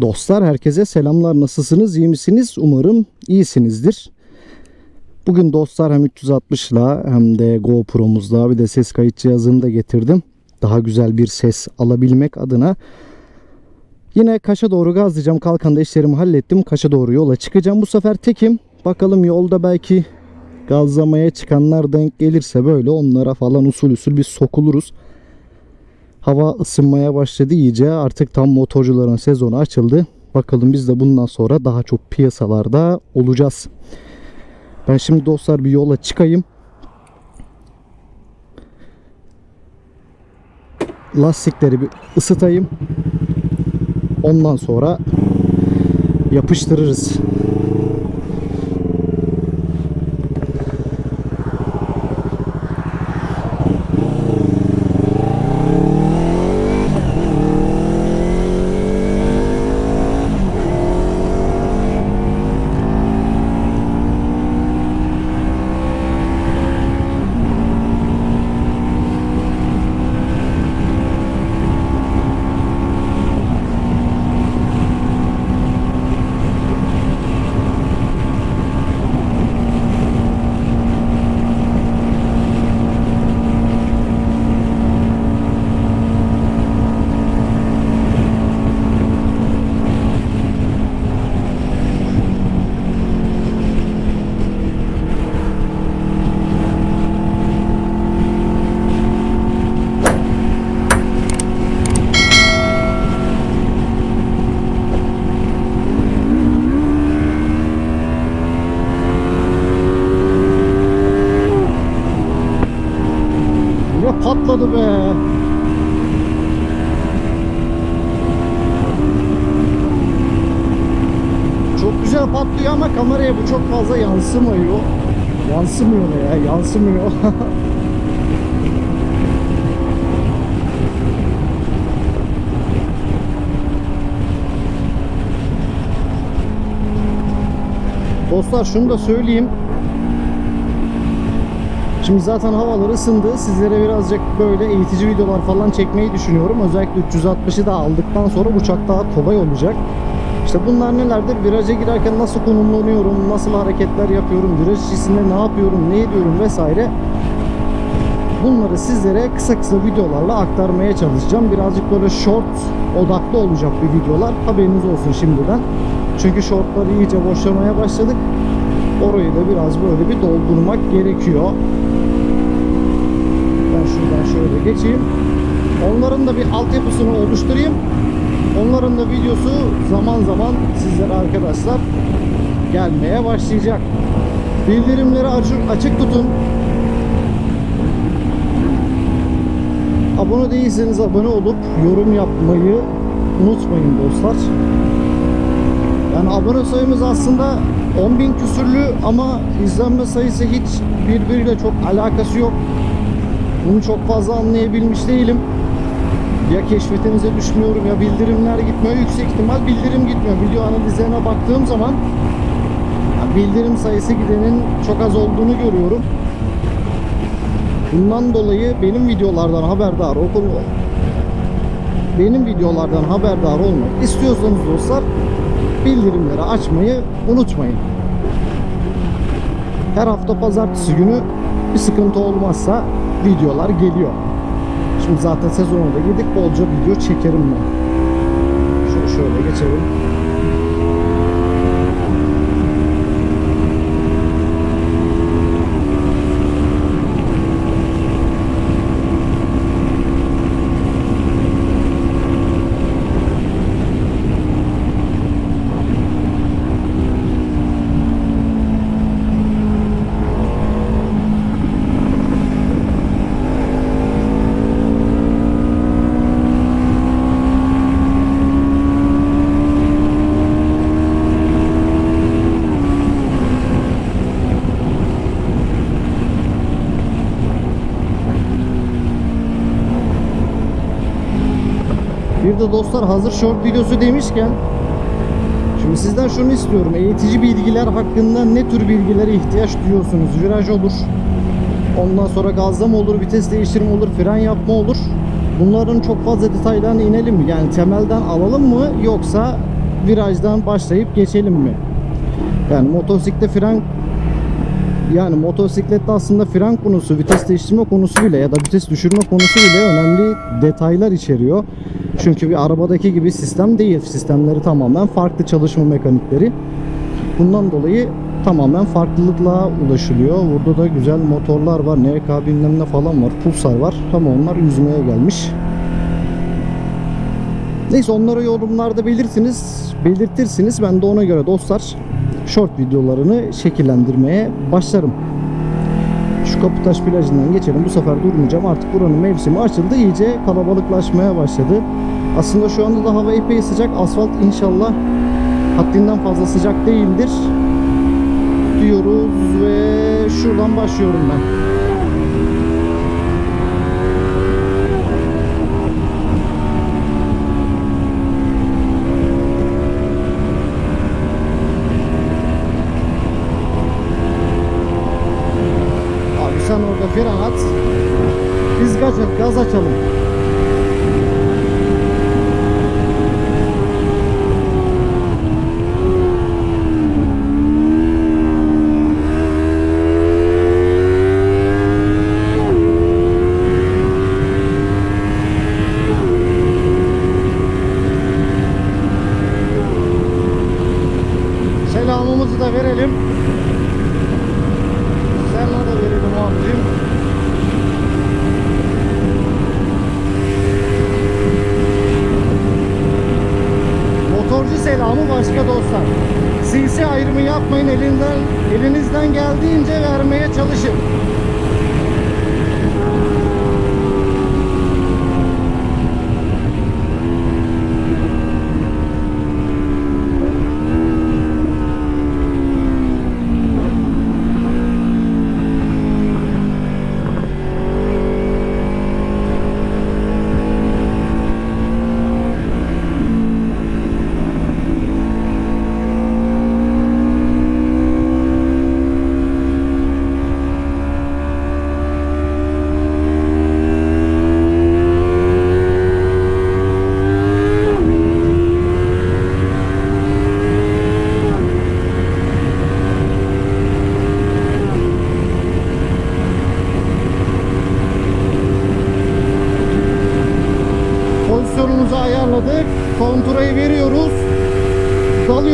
Dostlar herkese selamlar. Nasılsınız? iyi misiniz? Umarım iyisinizdir. Bugün dostlar hem 360 ile hem de GoPro'muzla bir de ses kayıt cihazını da getirdim. Daha güzel bir ses alabilmek adına. Yine Kaş'a doğru gazlayacağım. Kalkanda işlerimi hallettim. Kaş'a doğru yola çıkacağım. Bu sefer tekim. Bakalım yolda belki gazlamaya çıkanlar denk gelirse böyle onlara falan usul usul bir sokuluruz. Hava ısınmaya başladı iyice. Artık tam motorcuların sezonu açıldı. Bakalım biz de bundan sonra daha çok piyasalarda olacağız. Ben şimdi dostlar bir yola çıkayım. Lastikleri bir ısıtayım. Ondan sonra yapıştırırız. Ya patladı be. Çok patlıyor ama kameraya bu çok fazla yansımıyor. Yansımıyor ya? Yansımıyor. Dostlar şunu da söyleyeyim. Şimdi zaten havalar ısındı. Sizlere birazcık böyle eğitici videolar falan çekmeyi düşünüyorum. Özellikle 360'ı da aldıktan sonra uçak daha kolay olacak. İşte bunlar nelerdir? Viraja girerken nasıl konumlanıyorum, nasıl hareketler yapıyorum, viraj içerisinde ne yapıyorum, ne ediyorum vesaire. Bunları sizlere kısa kısa videolarla aktarmaya çalışacağım. Birazcık böyle short odaklı olacak bir videolar. Haberiniz olsun şimdiden. Çünkü shortları iyice boşlamaya başladık. Orayı da biraz böyle bir doldurmak gerekiyor. Ben şuradan şöyle geçeyim. Onların da bir altyapısını oluşturayım. Onların da videosu zaman zaman sizlere arkadaşlar gelmeye başlayacak. Bildirimleri açık, açık tutun. Abone değilseniz abone olup yorum yapmayı unutmayın dostlar. Yani abone sayımız aslında 10.000 küsürlü ama izlenme sayısı hiç birbiriyle çok alakası yok. Bunu çok fazla anlayabilmiş değilim. Ya keşfetinize düşmüyorum ya bildirimler gitmiyor. Yüksek ihtimal bildirim gitmiyor. Video analizlerine baktığım zaman bildirim sayısı gidenin çok az olduğunu görüyorum. Bundan dolayı benim videolardan haberdar okul benim videolardan haberdar olmak istiyorsanız dostlar bildirimleri açmayı unutmayın. Her hafta pazartesi günü bir sıkıntı olmazsa videolar geliyor. Şimdi zaten sezona da girdik bolca video çekerim ben. Şöyle şöyle geçelim. De dostlar hazır short videosu demişken Şimdi sizden şunu istiyorum. Eğitici bilgiler hakkında ne tür bilgilere ihtiyaç duyuyorsunuz? Viraj olur. Ondan sonra gazlama olur, vites değiştirme olur, fren yapma olur. Bunların çok fazla detaylarına inelim mi? Yani temelden alalım mı yoksa virajdan başlayıp geçelim mi? Yani motosiklet fren yani motosiklette aslında fren konusu, vites değiştirme konusu bile ya da vites düşürme konusu bile önemli detaylar içeriyor. Çünkü bir arabadaki gibi sistem değil. Sistemleri tamamen farklı çalışma mekanikleri. Bundan dolayı tamamen farklılıkla ulaşılıyor. Burada da güzel motorlar var. NK bilmem ne falan var. Pulsar var. Ama onlar yüzmeye gelmiş. Neyse onları yorumlarda belirtiniz, belirtirsiniz. Ben de ona göre dostlar short videolarını şekillendirmeye başlarım. Şu Kaputaş plajından geçelim. Bu sefer durmayacağım. Artık buranın mevsimi açıldı. İyice kalabalıklaşmaya başladı. Aslında şu anda da hava epey sıcak. Asfalt inşallah haddinden fazla sıcak değildir. Diyoruz ve şuradan başlıyorum ben. Abi sen orada fren at. Biz gaz, gaz açalım. Yapmayın elinden elinizden geldiğince vermeye çalışın.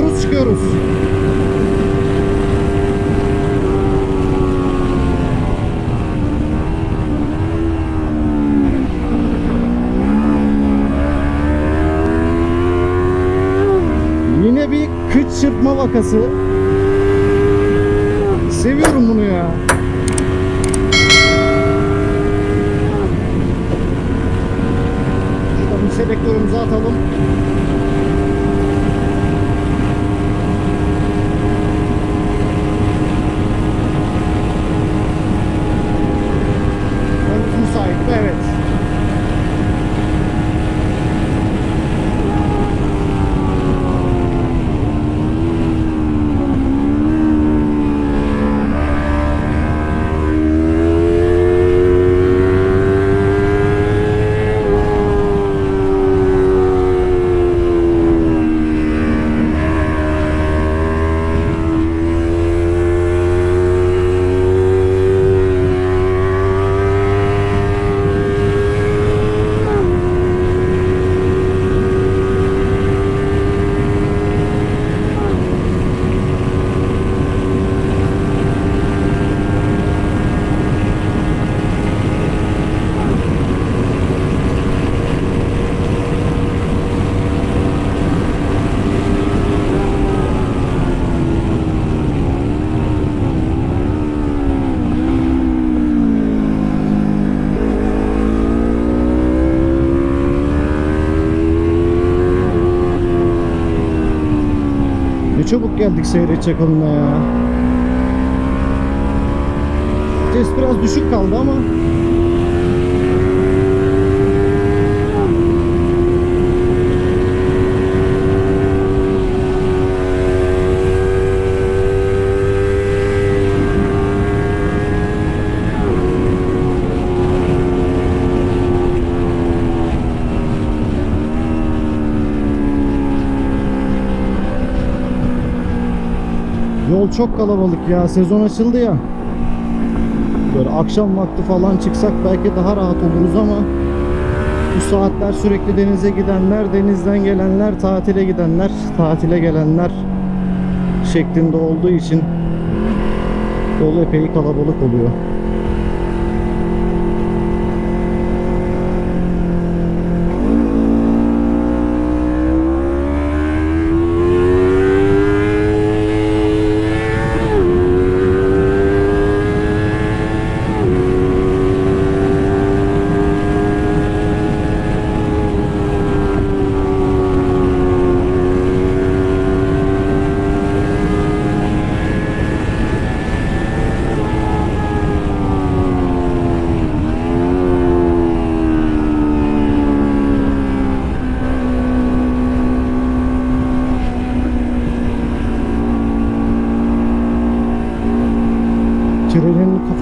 Dalıyoruz çıkıyoruz. Yine bir kıç çırpma vakası. Seviyorum bunu ya. Şuradan selektörümüzü atalım. Ön müsait mi? Evet. Ne çabuk geldik Seyret Çakılı'na ya. Vites biraz düşük kaldı ama çok kalabalık ya. Sezon açıldı ya. Böyle akşam vakti falan çıksak belki daha rahat oluruz ama bu saatler sürekli denize gidenler, denizden gelenler, tatile gidenler, tatile gelenler şeklinde olduğu için yol epey kalabalık oluyor.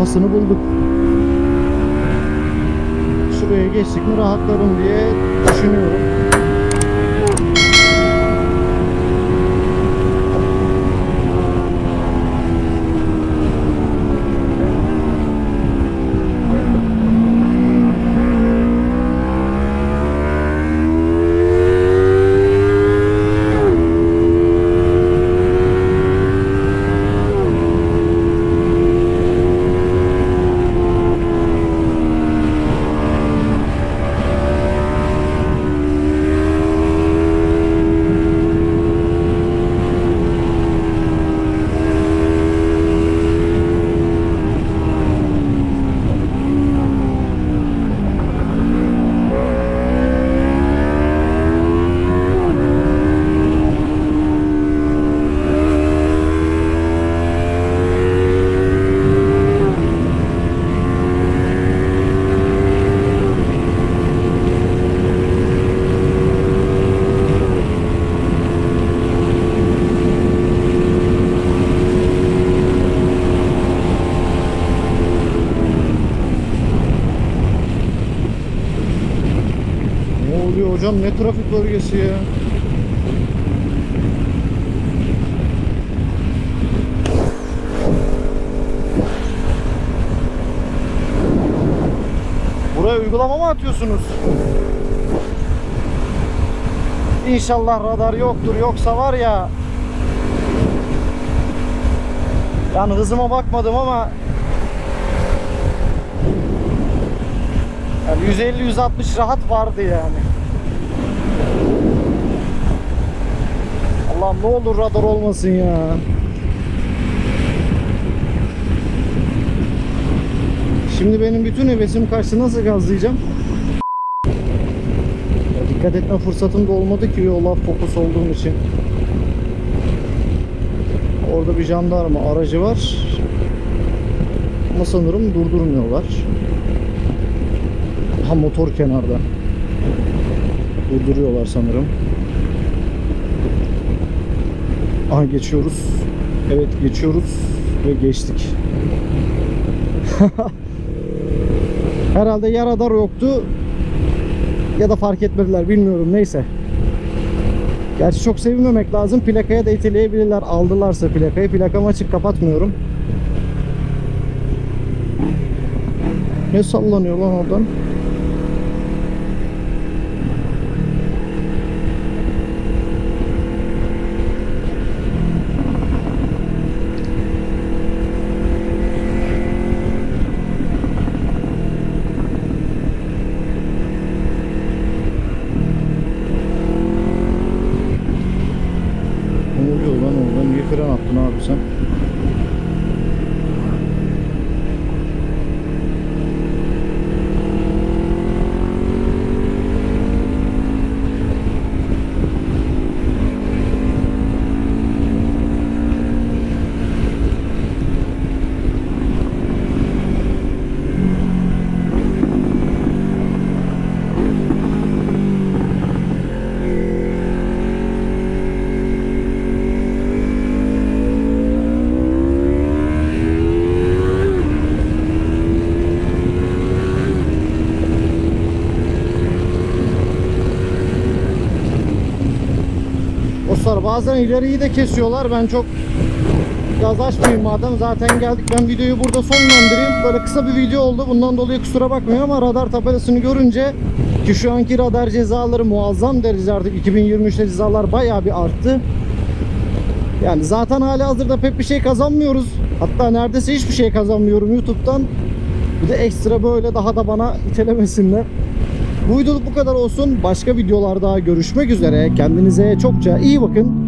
Kafasını bulduk. Şuraya geçtik mi rahatlarım diye düşünüyorum. Ne oluyor hocam? Ne trafik bölgesi ya? Buraya uygulama mı atıyorsunuz? İnşallah radar yoktur. Yoksa var ya yani hızıma bakmadım ama yani 150-160 rahat vardı yani. Allah'ım ne olur radar olmasın ya. Şimdi benim bütün hevesim kaçtı. Nasıl gazlayacağım? Ya dikkat etme fırsatım da olmadı ki yola fokus olduğum için. Orada bir jandarma aracı var. Ama sanırım durdurmuyorlar. Ha motor kenarda. Durduruyorlar sanırım. Aha geçiyoruz. Evet geçiyoruz ve geçtik. Herhalde ya radar yoktu ya da fark etmediler bilmiyorum neyse. Gerçi çok sevinmemek lazım. Plakaya da iteleyebilirler. Aldılarsa plakayı. Plakamı açık kapatmıyorum. Ne sallanıyor lan oradan? Ne oluyor lan orada? Niye fren attın abi sen? Dostlar bazen ileriyi de kesiyorlar. Ben çok gaz açmayayım madem zaten geldik ben videoyu burada sonlandırayım. Böyle kısa bir video oldu bundan dolayı kusura bakmayın ama radar tabelasını görünce ki şu anki radar cezaları muazzam derecede artık 2023'te cezalar bayağı bir arttı. Yani zaten hali hazırda pek bir şey kazanmıyoruz. Hatta neredeyse hiçbir şey kazanmıyorum YouTube'dan. Bir de ekstra böyle daha da bana itelemesinler. Bu videoluk bu kadar olsun. Başka videolarda görüşmek üzere. Kendinize çokça iyi bakın.